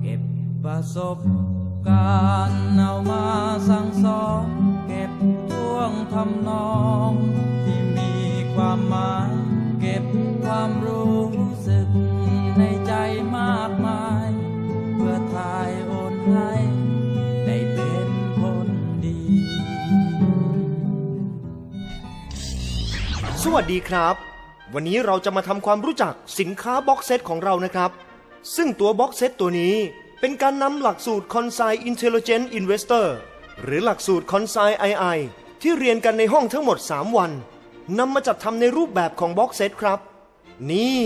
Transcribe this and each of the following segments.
เก็บประสบการณ์เอามาสั่งสอนเก็บท่วงทำนองที่มีความหมายเก็บความรู้สึกในใจมากมาย เพื่อทายโอนให้ได้เป็นคนดี สวัสดีครับ วันนี้เราจะมาทำความรู้จักสินค้าบ็อกเซตของเรานะครับ ซึ่งตัวบ็อกเซตตัวนี้เป็นการนำหลักสูตร Consign Intelligent Investor หรือหลักสูตร Consign II ที่เรียนกันในห้องทั้งหมด 3 วันนำมาจัดทำในรูปแบบของบ็อกเซตครับ นี่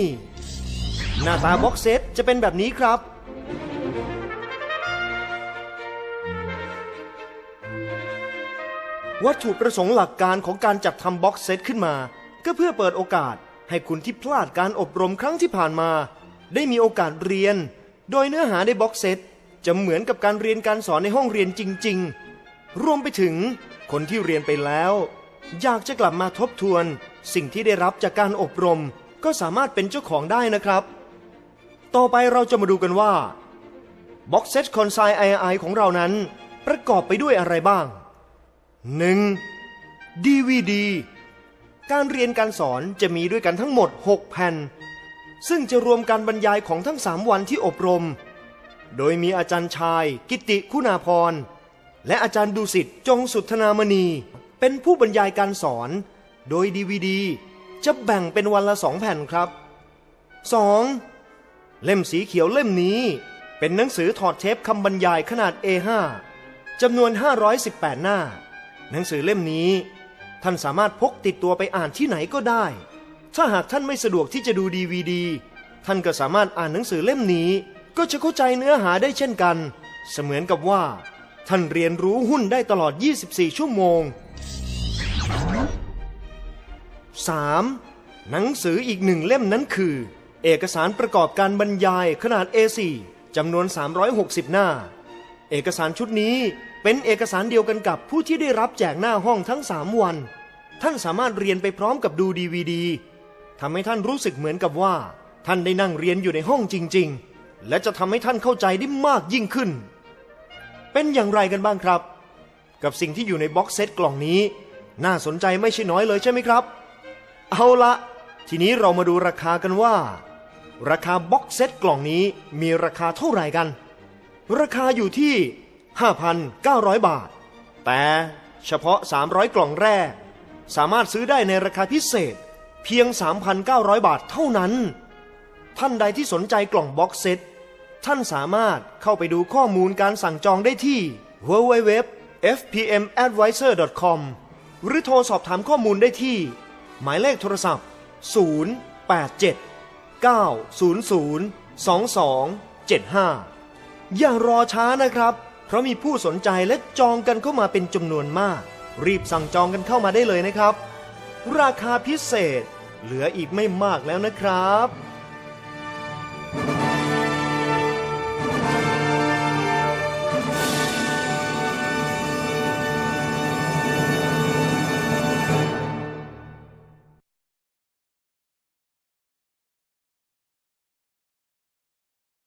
หน้าตาบ็อกเซตจะเป็นแบบนี้ครับ วัตถุประสงค์หลักการของการจัดทำบ็อกเซตขึ้นมา ก็เพื่อเปิดโอกาส ให้คุณที่พลาดการอบรมครั้งที่ผ่านมา ได้มีโอกาสเรียน โดยเนื้อหาในบ็อกเซตจะเหมือนกับการเรียนการสอนในห้องเรียนจริง ๆ รวมไปถึงคนที่เรียนไปแล้ว อยากจะกลับมาทบทวน สิ่งที่ได้รับจากการอบรม ก็สามารถเป็นเจ้าของได้นะครับ ต่อไปเราจะมาดูกันว่าบ็อกเซตคอนไซไอไอของเรานั้น ประกอบไปด้วยอะไรบ้าง 1. DVD การเรียนการสอนจะมีด้วยกันทั้งหมด 6 แผ่น ซึ่งจะรวมการบรรยายของทั้ง 3 วันที่อบรม โดยมีอาจารย์ชาย กิติคุณาพร และอาจารย์ดุสิตจงสุทธนามณี เป็นผู้บรรยายการสอน โดย DVD จะแบ่งเป็นวันละ2แผ่นครับ 2. เล่มสีเขียวเล่มนี้ เป็นหนังสือถอดเทปคำบรรยายขนาด A5 จำนวน 518 หน้า หนังสือเล่มนี้ ท่านสามารถพกติดตัวไปอ่านที่ไหนก็ได้ ถ้าหากท่านไม่สะดวกที่จะดูดีวดีท่านก็สามารถอ่านหนังสือเล่มนี้ ก็จะเข้าใจเนื้อหาได้เช่นกัน เสมือนกับว่า ท่านเรียนรู้หุ้นได้ตลอด 24 ชั่วโมง 3. หนังสืออีกหนึ่งเล่มนั้นคือ เอกสารประกอบการบรรยายขนาด A4 จำนวน 360 หน้า เอกสารชุดนี้ เป็นเอกสารเดียวกันกับผู้ที่ได้รับแจกหน้าห้องทั้ง 3 วัน ท่านสามารถเรียนไปพร้อมกับดูดีวดีทำให้ท่านรู้สึกเหมือนกับว่า ท่านได้นั่งเรียนอยู่ในห้องจริง ๆ และจะทำให้ท่านเข้าใจได้มากยิ่งขึ้น เป็นอย่างไรกันบ้างครับ กับสิ่งที่อยู่ในบ็อกเซตกล่องนี้ น่าสนใจไม่ใช่น้อยเลยใช่ไหมครับ เอาละทีนี้เรามาดูราคากันว่า ราคาบ็อกเซตกล่องนี้มีราคาเท่าไหร่กัน ราคาอยู่ที่ 5,900 บาท แต่เฉพาะ 300 กล่องแรก สามารถซื้อได้ในราคาพิเศษเพียง 3,900 บาทเท่านั้น ท่านใดที่สนใจกล่องบ็อกเซตท่านสามารถเข้าไปดูข้อมูลการสั่งจองได้ที่ www.fpmadvisor.com หรือโทรสอบถามข้อมูลได้ที่ หมายเลขโทรศัพท์ 087 900 2275 อย่ารอช้านะครับ ราะมีผู้สนใจและจองกันเข้ามาเป็นจำนวนมาก รีบสั่งจองกันเข้ามาได้เลยนะครับ ราคาพิเศษ เหลืออีกไม่มากแล้วนะครับ